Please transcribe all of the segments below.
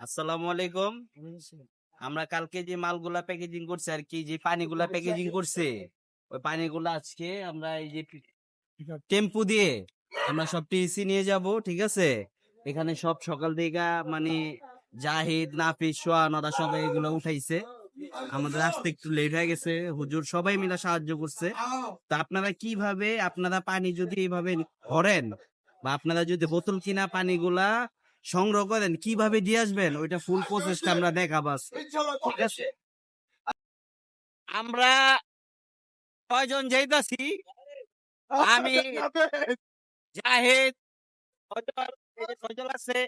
আসসালামু আলাইকুম। আমরা কালকে যে মালগুলা প্যাকেজিং আর কি, যে পানিগুলা প্যাকেজিং করছে, ওই পানিগুলা আজকে আমরা এই যে টেম্পু দিয়ে আমরা সব টিসি নিয়ে যাব, ঠিক আছে? এখানে সব সকাল থেকে মানে জাহিদ, নাফিস, সোহান, ওরা সবাই এগুলো উঠাইছে। আমাদের আসতে একটু লেট হয়ে গেছে। হুজুর সবাই মিলে সাহায্য করছে। তা আপনারা কীভাবে আপনারা পানি যদি এইভাবে ভরেন বা আপনারা যদি বোতল কিনা পানিগুলা সংগ্রহ করেন, কীভাবে দিয়ে আসবেন? ওইটা ফুল প্রসেসটা আমরা দেখাবো। ঠিক আছে? আমরা কয়জন যাইতাছি। আমি, জাহেদ আছে,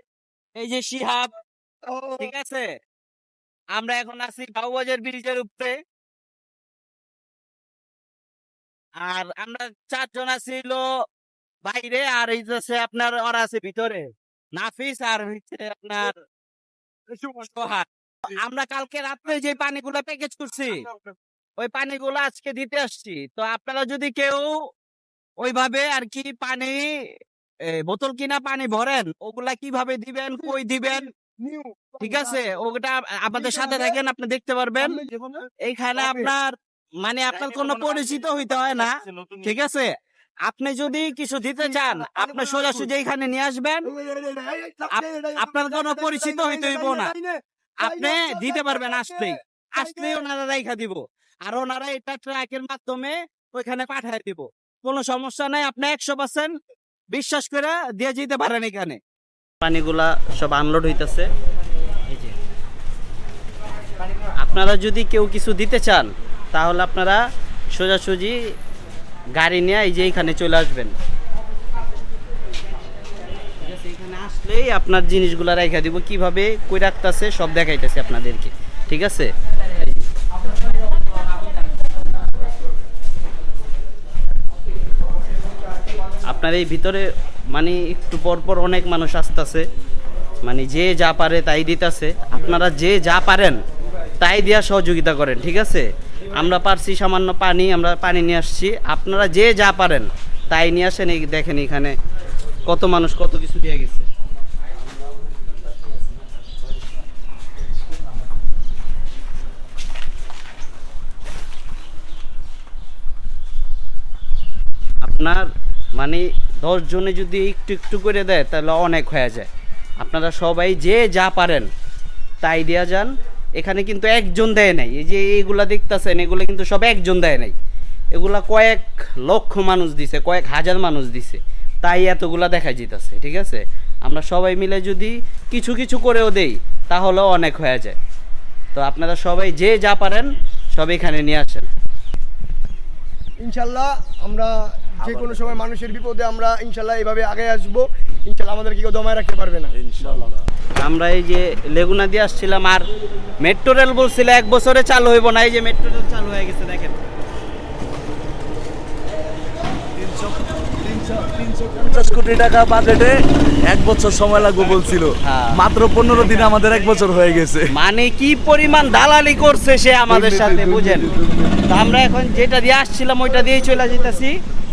এই যে শিহাব, ঠিক আছে? আমরা এখন আছি বাবুবাজার ব্রিজের উপরে। আর আমরা চারজন আছিল বাইরে আর এই যে আপনার ওরা আছে ভিতরে নাফিস আর হচ্ছে আপনার। আমরা কালকে রাত্রে যে পানিগুলো প্যাকেজ করছি ওই পানিগুলো আজকে দিতে আসছি। তো আপনারা যদি কেউ ওইভাবে আর কি পানি বোতল কিনা পানি ভরেন ওগুলা কীভাবে দিবেন কই দিবেন? ঠিক আছে ওটা আমাদের সাথে থাকেন আপনি দেখতে পারবেন এইখানে আপনার মানে আপনার কোনো পরিচিত হইতে হয় না ঠিক আছে আপনি যদি কিছু দিতে চান আপনি সোজাসুজি এখানে নিয়ে আসবেন আপনার কোনো পরিচিত হইতে হইব না আপনি দিতে পারবেন আসলেই আসলেই ওনারা রাইখা দিব আর ওনারা এটা ট্রাকের মাধ্যমে ওইখানে পাঠায় দিব কোনো সমস্যা নাই আপনি একশো পার্সেন্ট বিশ্বাস করে দিয়ে যেতে পারেন এখানে পানিগুলা সব আনলোড হইতেছে আপনারা যদি কেউ কিছু দিতে চান, তাহলে আপনারা সোজাসুজি গাড়ি নিয়ে এই যে এখানে চলে আসবেন। আসলেই আপনার জিনিসগুলো রেখে দিব, কীভাবে কই রাখতেছে সব দেখাইতেছে আপনাদেরকে। ঠিক আছে? আপনার এই ভিতরে মানে একটু পর পর অনেক মানুষ আসতেছে। মানে যে যা পারে তাই দিতেছে। আপনারা যে যা পারেন, তাই দেওয়ার সহযোগিতা করেন, ঠিক আছে? আমরা পারছি সামান্য পানি, আমরা পানি নিয়ে আসছি। আপনারা যে যা পারেন, তাই নিয়ে আসেন। এই দেখেন এখানে কত মানুষ কত কিছু দিয়ে গেছে। আপনার মানে দশ জনে যদি একটু একটু করে দেয়, তাহলে অনেক হয়ে যায়। আপনারা সবাই যে যা পারেন, তাই দেয়া যান। এখানে কিন্তু একজন দেয় নাই। এই যে এইগুলা দেখতেছেন, এগুলো কিন্তু সব একজন দেয় নাই। এগুলা কয়েক লক্ষ মানুষ দিছে, কয়েক হাজার মানুষ দিছে। তাই এতগুলা দেখা যেতেছে ঠিক আছে? আমরা সবাই মিলে যদি কিছু কিছু করেও দেই, তাহলে অনেক হয়ে যায়। তো আপনারা সবাই যে যা পারেন, সব এখানে নিয়ে আসেন। ইনশাল্লাহ আমরা যে কোনো সময় মানুষের বিপদে আমরা ইনশাল্লাহ এইভাবে আগে আসব। ইনশাল্লাহ আমাদেরকে কেউ দমায় রাখতে পারবে না। আমরা এই যে লেগুনা দিয়ে আসছিলাম আর মেট্রো রেল বলছিল এক বছরে চালু হইব না এই যে মেট্রো রেল চালু হয়ে গেছে দেখেন। পঞ্চাশ কোটি টাকা বাজেটে এক বছর সময় লাগবে বলছিল। হ্যাঁ। মাত্র পনেরো দিনে আমাদের এক বছর হয়ে গেছে। মানে কি পরিমাণ দালালি করছে সে আমাদের সাথে বুঝেন? তো আমরা এখন যেটা দিয়ে আসছিলাম ওইটা দিয়েই চলে যেতেছি।